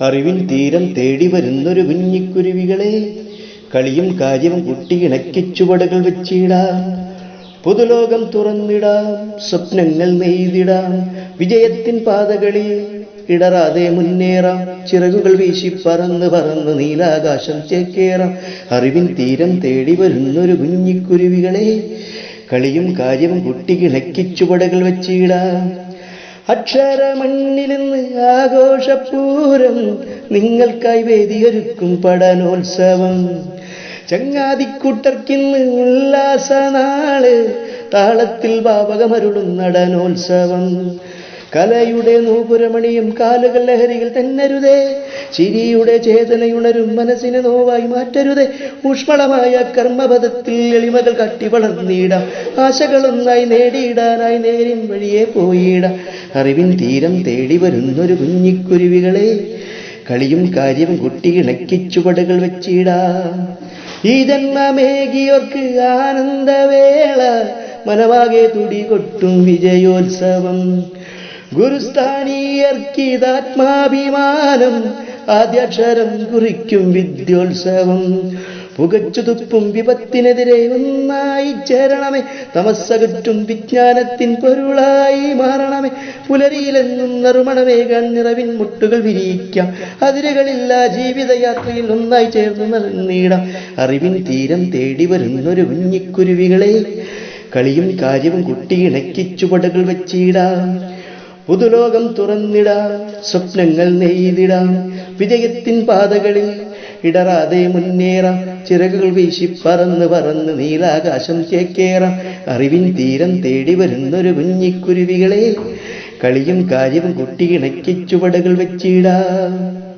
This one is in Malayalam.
അറിവിൻ തീരം തേടി വരുന്നൊരു കുഞ്ഞിക്കുരുവികളെ കളിയും കാര്യവും കുട്ടി ഇണക്കി ചുവടുകൾ വെച്ചിടാം. പുതുലോകം തുറന്നിടാം സ്വപ്നങ്ങൾ നെയ്തിടാം. വിജയത്തിൻ പാതകളിൽ ഇടറാതെ മുന്നേറാം. ചിറകുകൾ വീശി പറന്ന് പറന്ന് നീലാകാശം ചേക്കേറാം. അറിവിൻ തീരം തേടി വരുന്നൊരു കുഞ്ഞിക്കുരുവികളെ കളിയും കാര്യവും കുട്ടി ഇണക്കി ചുവടുകൾ വെച്ചിടാം. അക്ഷരമണ്ണിലിന്ന് ആഘോഷപൂരം നിങ്ങൾക്കായി വേദിയൊരുക്കും പഠനോത്സവം. ചങ്ങാതിക്കൂട്ടർക്കിന്ന് ഉല്ലാസനാൾ താളത്തിൽ ഭാവകമരുളും നടനോത്സവം. കലയുടെ നൂപുരമണിയും കാലുകൾ ലഹരിയിൽ തന്നരുതേ. ചിരിയുടെ ചേതനയുണരും മനസ്സിന് നോവായി മാറ്റരുതേ. ഊഷ്മളമായ കർമ്മപഥത്തിൽ എളിമകൾ കട്ടി വളർന്നിടാം. ആശകളൊന്നായി നേടിയിടാനായി നേരിൻ വഴിയെ പോയിടാം. അറിവിൻ തീരം തേടി വരുന്നൊരു കുഞ്ഞിക്കുരുവികളെ കളിയും കാര്യവും കുട്ടി ഇണക്കി ചുവടുകൾ വെച്ചിടാം. ഈ ജന്മമേകിയോർക്ക് ആനന്ദവേള. മനവാകെ തുടി കൊട്ടും വിജയോത്സവം. ഗുരുസ്ഥാനീയർക്കിതാത്മാഭിമാനം ആദ്യാക്ഷരം കുറിക്കും വിദ്യോത്സവം. പുകച്ചു തുപ്പും വിപത്തിനെതിരെ ഒന്നായി ചേരണമേ തമസ്സകറ്റും വിജ്ഞാനത്തിൻ പൊരുളായി മാറണമേ. പുലരിയിലെന്നും നറുമണമേ നിറവിൻ മുട്ടുകൾ വിരിയിക്കാം. അതിരുകളില്ല ജീവിതയാത്രയിൽ ഒന്നായി ചേർന്ന് നടന്നിടാം. അറിവിൻ തീരം തേടി വരുന്നൊരു കുഞ്ഞിക്കുരുവികളെ കളിയും കാര്യവും കുട്ടി ഇണക്കി ചുവടുകൾ വെച്ചിടാം. പുതുലോകം തുറന്നിടാം സ്വപ്നങ്ങൾ നെയ്തിടാം. വിജയത്തിൻ പാതകളിൽ ഇടറാതെ മുന്നേറാം. ചിറകുകൾ വീശി പറന്ന് പറന്ന് നീലാകാശം ചേക്കേറാം. അറിവിൻ തീരം തേടി വരുന്നൊരു കുഞ്ഞിക്കുരുവികളെ കളിയും കാര്യവും കുട്ടിയിണക്കി ചുവടുകൾ വെച്ചിടാം.